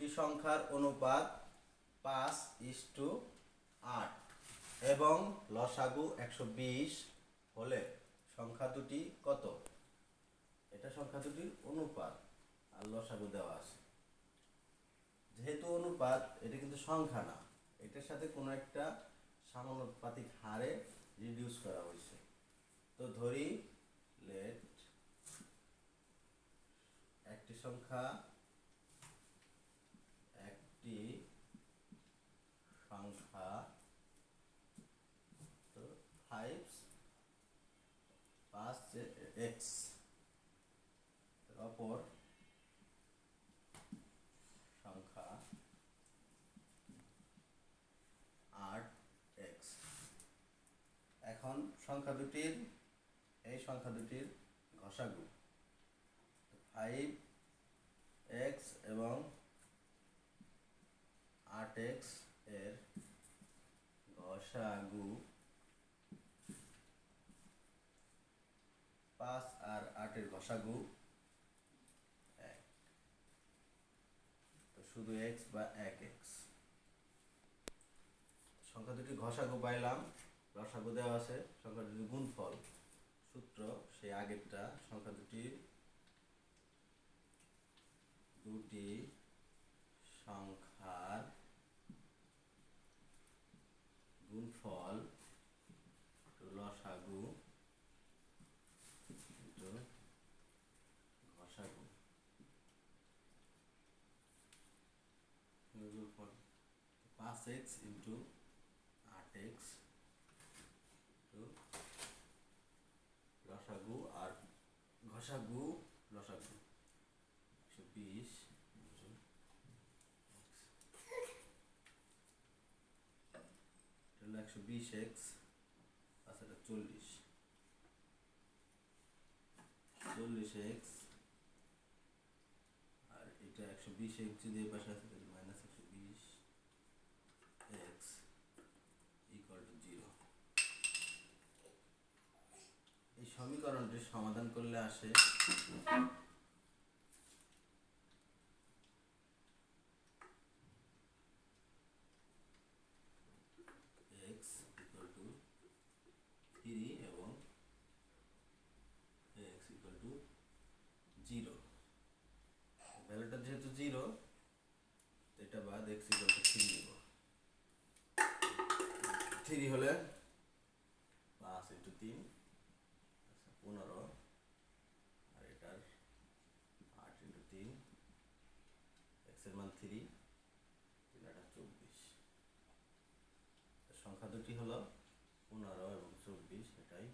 দুটি সংখ্যার অনুপাত পাঁচ ইস টু আট এবং লসাগু একশো বিশ হলে সংখ্যা দুটি কত? এটা সংখ্যা দুটির অনুপাত আর লসাগু দেওয়া আছে। যেহেতু অনুপাত, এটা কিন্তু সংখ্যা না, এটার সাথে কোনো একটা সমানুপাতিক হারে রিডিউস করা হয়েছে। তো ধরি লেট একটি সংখ্যা একটি সংখ্যা, তো ফাইভ পাঁচ এক্স অপর সংখ্যা আট এক্স এখন সংখ্যা দুটির, এই সংখ্যা দুটির ঘষাগু ফাইভ এক্স আট এর ঘষাগু পাঁচ আর আটের ঘষাগু শুধু এক্স বা এক এক্স সংখ্যা দুটি ঘষাগু পাইলাম রসাগু দেওয়া আছে, সংখ্যা দুটি গুণফল। সূত্র, সেই আগেরটা, সংখ্যা দুটি দুটি সংখ্যার গুণফল লসাগু ইন্টু ঘষাগু গুণফল পাঁচ এক্স ইন্টু আট এক্স ইন্টু লসাগু আর ঘষাগু লসাগু একশো বিশ একশো বিশ এক্স তাছাড়া চল্লিশ চল্লিশ এক্স আর এটা একশো বিশ এক্স যদি পাশে আছে তাহলে মাইনাস একশো বিশ এক্স ইকুয়াল টু জিরো এই সমীকরণটির সমাধান করলে আসে। জিরো ভ্যালুটা যেহেতু জিরো এটা বাদ এক্স থ্রি থ্রি হলে পাঁচ ইন্টু তিন। পনেরো, আর এটার আট ইন্টু তিন এক্সের মান থ্রি তিন আটা চব্বিশ। সংখ্যা দুটি হলো পনেরো এবং চব্বিশ, এটাই